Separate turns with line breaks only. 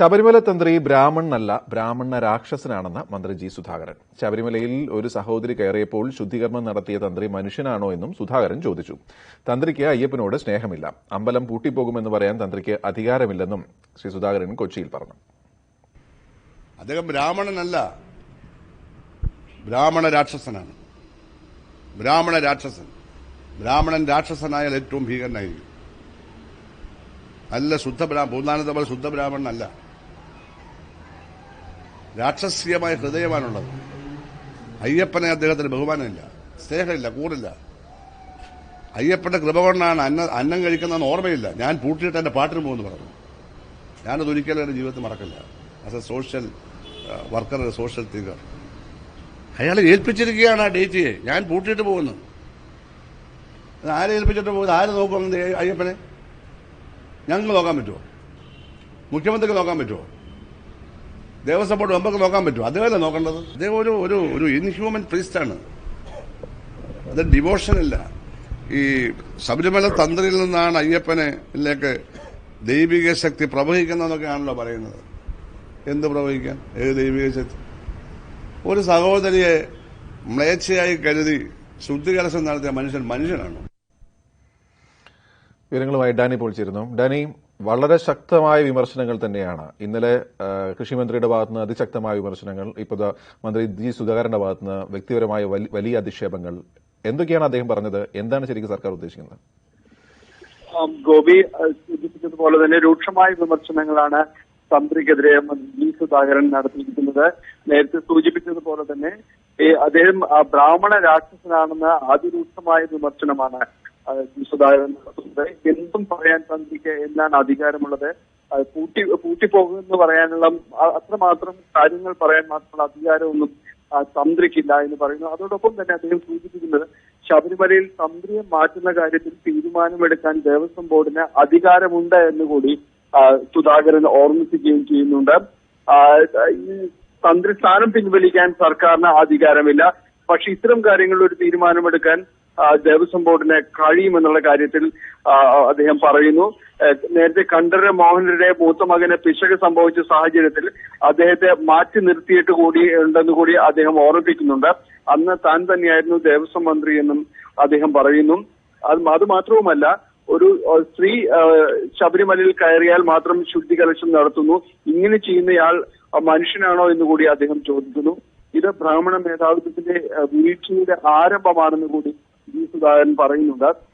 ശബരിമല തന്ത്രി ബ്രാഹ്മണനല്ല ബ്രാഹ്മണ രാക്ഷസനാണെന്ന് മന്ത്രി ജി സുധാകരൻ. ശബരിമലയിൽ ഒരു സഹോദരി കയറിയപ്പോൾ ശുദ്ധീകരണം നടത്തിയ തന്ത്രി മനുഷ്യനാണോ എന്നും സുധാകരൻ ചോദിച്ചു. തന്ത്രിക്ക് അയ്യപ്പനോട് സ്നേഹമില്ല. അമ്പലം പൂട്ടിപ്പോകുമെന്ന് പറയാൻ തന്ത്രിക്ക് അധികാരമില്ലെന്നും ശ്രീ സുധാകരൻ കൊച്ചിയിൽ പറഞ്ഞു.
അദ്ദേഹം ബ്രാഹ്മണനല്ല ബ്രാഹ്മണ രാക്ഷസനാണ്. ബ്രാഹ്മണ രാക്ഷസൻ. ബ്രാഹ്മണൻ രാക്ഷസനായാൽ ഏറ്റവും ഭീകരനായിരിക്കും. അല്ല ശുദ്ധ ബ്രാഹ്മ പൂർണാനന്ദ ശുദ്ധ ബ്രാഹ്മണനല്ല. രാക്ഷസീയമായ ഹൃദയമാണുള്ളത്. അയ്യപ്പനെ അദ്ദേഹത്തിന് ബഹുമാനമില്ല സ്നേഹമില്ല കൂറില്ല അയ്യപ്പന്റെ കൃപ കൊണ്ടാണ് അന്ന അന്നം കഴിക്കുന്നതെന്ന് ഓർമ്മയില്ല. ഞാൻ പൂട്ടിയിട്ട് എന്റെ പാട്ടിന് പോകുന്നു പറഞ്ഞു. ഞാനത് ഒരിക്കലും എന്റെ ജീവിതത്തിൽ മറക്കില്ല. As a social worker social thinker അയാളെ ഏൽപ്പിച്ചിരിക്കുകയാണ് ആ ഡേറ്റ് ഞാൻ പൂട്ടിയിട്ട് പോകുന്നു. ആരെ ഏൽപ്പിച്ചിട്ട് പോകുന്നത് ആര് നോക്കും അയ്യപ്പനെ? ഞങ്ങൾക്ക് നോക്കാൻ പറ്റുമോ? മുഖ്യമന്ത്രിക്ക് നോക്കാൻ പറ്റുമോ? ദേവസ്വം ബോർഡ് മെമ്പർക്ക് നോക്കാൻ പറ്റും അദ്ദേഹമല്ലേ നോക്കേണ്ടത്. അദ്ദേഹം ഒരു ഒരു ഒരു ഇൻഹ്യൂമൻ പ്രീസ്റ്റാണ് അത് ഡിവോഷൻ അല്ല ഈ ശബരിമല തന്ത്രിയിൽ നിന്നാണ് അയ്യപ്പനെ അയ്യപ്പനിലേക്ക് ദൈവിക ശക്തി പ്രവഹിക്കുന്നതെന്നൊക്കെയാണല്ലോ പറയുന്നത്. എന്ത് പ്രവഹിക്കാൻ? ഏത് ദൈവിക ശക്തി? ഒരു സഹോദരിയെ മ്ലേച്ഛയായി കരുതി ശുദ്ധികലശം നടത്തിയ മനുഷ്യൻ മനുഷ്യനാണ്.
വിവരങ്ങളുമായി ഡാനി പോൾ ചേരുന്നു. ഡാനി വളരെ ശക്തമായ വിമർശനങ്ങൾ തന്നെയാണ്. ഇന്നലെ കൃഷിമന്ത്രിയുടെ ഭാഗത്ത് നിന്ന് അതിശക്തമായ വിമർശനങ്ങൾ ഇപ്പോൾ മന്ത്രി ജി സുധാകരന്റെ ഭാഗത്തുനിന്ന് വ്യക്തിപരമായ വലിയ അധിക്ഷേപങ്ങൾ. എന്തൊക്കെയാണ് അദ്ദേഹം പറഞ്ഞത്? എന്താണ് ശരിക്കും സർക്കാർ ഉദ്ദേശിക്കുന്നത്?
ഗോപി സൂചിപ്പിച്ചതുപോലെ തന്നെ രൂക്ഷമായ വിമർശനങ്ങളാണ് തന്ത്രിക്കെതിരെ ജി സുധാകരൻ നടത്തിയിരിക്കുന്നത്. നേരത്തെ സൂചിപ്പിച്ചതുപോലെ തന്നെ അദ്ദേഹം ബ്രാഹ്മണ രാക്ഷസനാണെന്ന് അതിരൂക്ഷമായ വിമർശനമാണ് സുധാകരൻ എന്തും പറയാൻ തന്ത്രിക്ക് എന്നാണ് അധികാരമുള്ളത്? പൂട്ടി പൂട്ടിപ്പോകുമെന്ന് പറയാനുള്ള അത്രമാത്രം കാര്യങ്ങൾ പറയാൻ മാത്രമുള്ള അധികാരമൊന്നും തന്ത്രിക്കില്ല എന്ന് പറയുന്നു. അതോടൊപ്പം തന്നെ അദ്ദേഹം സൂചിപ്പിക്കുന്നത് ശബരിമലയിൽ തന്ത്രിയെ മാറ്റുന്ന കാര്യത്തിൽ തീരുമാനമെടുക്കാൻ ദേവസ്വം ബോർഡിന് അധികാരമുണ്ട് എന്ന് കൂടി സുധാകരൻ ഓർമ്മിപ്പിക്കുകയും ചെയ്യുന്നുണ്ട്. ഈ തന്ത്രി സ്ഥാനം പിൻവലിക്കാൻ സർക്കാരിന് അധികാരമില്ല. പക്ഷെ ഇത്തരം കാര്യങ്ങളിൽ ഒരു തീരുമാനമെടുക്കാൻ ദേവസ്വം ബോർഡിനെ കഴിയുമെന്നുള്ള കാര്യത്തിൽ അദ്ദേഹം പറയുന്നു. നേരത്തെ കണ്ഠര മോഹനരുടെ മൂത്ത മകന് പിശക് സംഭവിച്ച സാഹചര്യത്തിൽ അദ്ദേഹത്തെ മാറ്റി നിർത്തിയിട്ട് കൂടി ഉണ്ടെന്ന് കൂടി അദ്ദേഹം ഓർമ്മിപ്പിക്കുന്നുണ്ട്. അന്ന് താൻ തന്നെയായിരുന്നു ദേവസ്വം മന്ത്രി എന്നും അദ്ദേഹം പറയുന്നു. അത് അത് മാത്രവുമല്ല ഒരു സ്ത്രീ ശബരിമലയിൽ കയറിയാൽ മാത്രം ശുദ്ധി കലശം നടത്തുന്നു. ഇങ്ങനെ ചെയ്യുന്നയാൾ മനുഷ്യനാണോ എന്ന് കൂടി അദ്ദേഹം ചോദിക്കുന്നു. ഇത് ബ്രാഹ്മണ മേധാവിത്വത്തിന്റെ വീഴ്ചയുടെ ആരംഭമാണെന്ന് കൂടി സുധാകരൻ പറയുന്നുണ്ട്.